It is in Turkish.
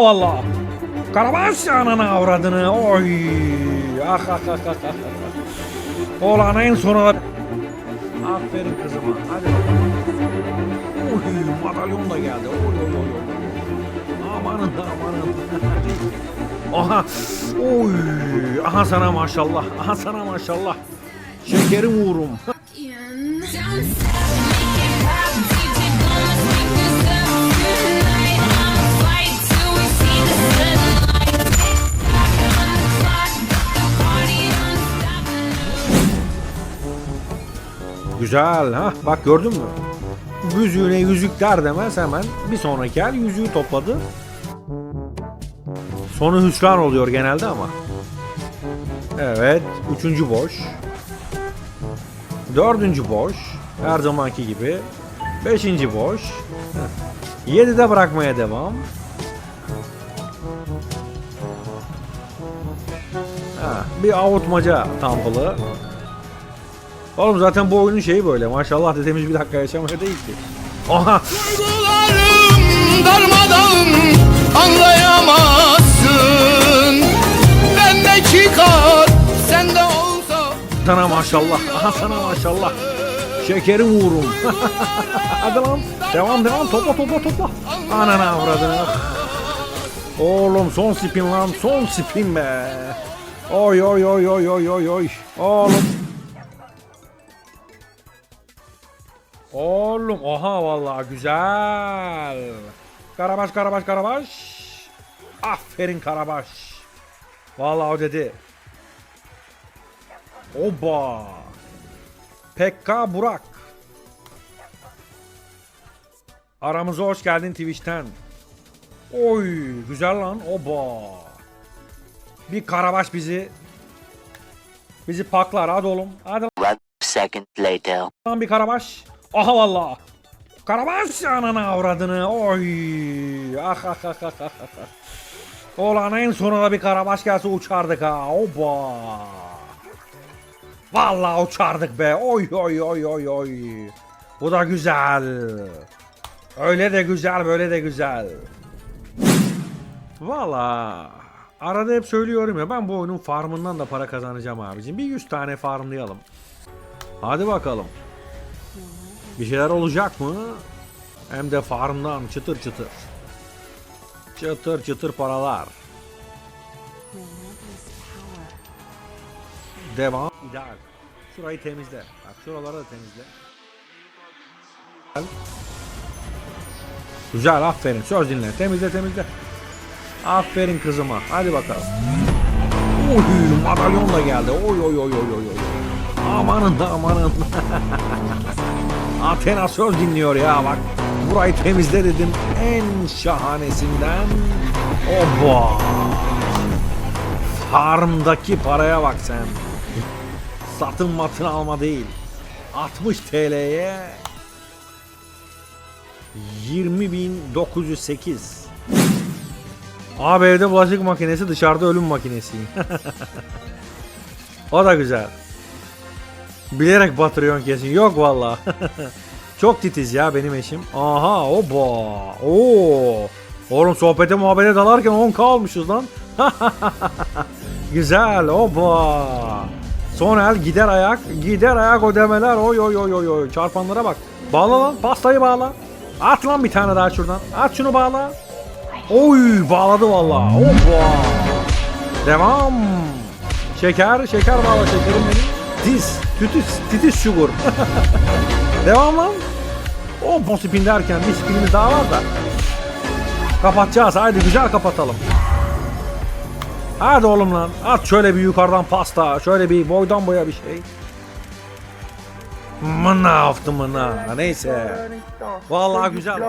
Valla. Karabaş anana avradını. Oy. Ah ah ah ah ah. ah. Oğlan en sona. Aferin kızıma. Hadi bakalım. Oy madalyon da geldi. Oy oy oy. Amanın amanın. Aha. Oy. Aha sana maşallah. Aha sana maşallah. Şekerim vurum. Güzel ha. Bak gördün mü? Yüzüğüne yüzük der demez hemen bir sonraki el yüzüğü topladı. Sonu hüsran oluyor genelde ama. Evet. Üçüncü boş. Dördüncü boş. Her zamanki gibi. Beşinci boş. Heh. Yedide bırakmaya devam. Ha, bir avutmaca tampılı. Oğlum zaten bu oyunun şeyi böyle. Maşallah dediğimiz bir dakika yaşamaya değil ki. Aha. Duygularım darmadağın anlayamazsın Bende çıkar sende olsa Sana maşallah. Aha sana maşallah. Şekerim vururum. Hadi lan. Devam devam. Topla topla topla. Anana avradını. Oğlum son spin lan. Son spin be. Oy oy oy oy oy oy oy. Oğlum. Oğlum oha vallahi güzel. Karabaş karabaş karabaş. Aferin karabaş. Vallahi o dedi. Oba. Pekka Burak. Aramıza hoş geldin Twitch'ten. Oy güzel lan oba. Bir karabaş bizi bizi paklar hadi oğlum. Hadi One second later. lan bir karabaş. Aha valla. Karabaş anana avradını. Oy. Ah ah ah ah ah. ah. Ulan en sonunda bir karabaş gelse uçardık ha. Oba. Vallahi uçardık be. Oy oy oy oy oy. Bu da güzel. Öyle de güzel böyle de güzel. Valla. Arada hep söylüyorum ya ben bu oyunun farmından da para kazanacağım abicim. Bir 100 tane farmlayalım. Hadi bakalım. Bir şeyler olacak mı? Hem de farmdan çıtır çıtır. Çıtır çıtır paralar. Devam. İdeal. Şurayı temizle. Bak şuraları da temizle. Güzel. Güzel aferin. Söz dinle. Temizle temizle. Aferin kızıma. Hadi bakalım. Oy madalyon da geldi. Oy oy oy oy oy oy. Amanın da amanın. Athena söz dinliyor ya bak. Burayı temizle dedim. En şahanesinden. Oba. Farmdaki paraya bak sen. Satın matın alma değil. 60 TL'ye 20.908 Abi evde bulaşık makinesi dışarıda ölüm makinesiyim. o da güzel. Bilerek batırıyorsun kesin. Yok valla. Çok titiz ya benim eşim. Aha oba. Oo. Oğlum sohbete muhabbete dalarken 10k almışız lan. Güzel oba. Son el gider ayak. Gider ayak ödemeler. Oy oy oy oy oy. Çarpanlara bak. Bağla lan. Pastayı bağla. At lan bir tane daha şuradan. At şunu bağla. Oy bağladı valla. Oba. Devam. Şeker. Şeker bağla şekerim benim. Diz, titiz, titiz şugur. Devam Devamı. O posipin derken bir spinimiz daha var da. Kapatacağız. Haydi güzel kapatalım. Hadi oğlum lan. At şöyle bir yukarıdan pasta. Şöyle bir boydan boya bir şey. Mına yaptı mına. Neyse. Vallahi güzel.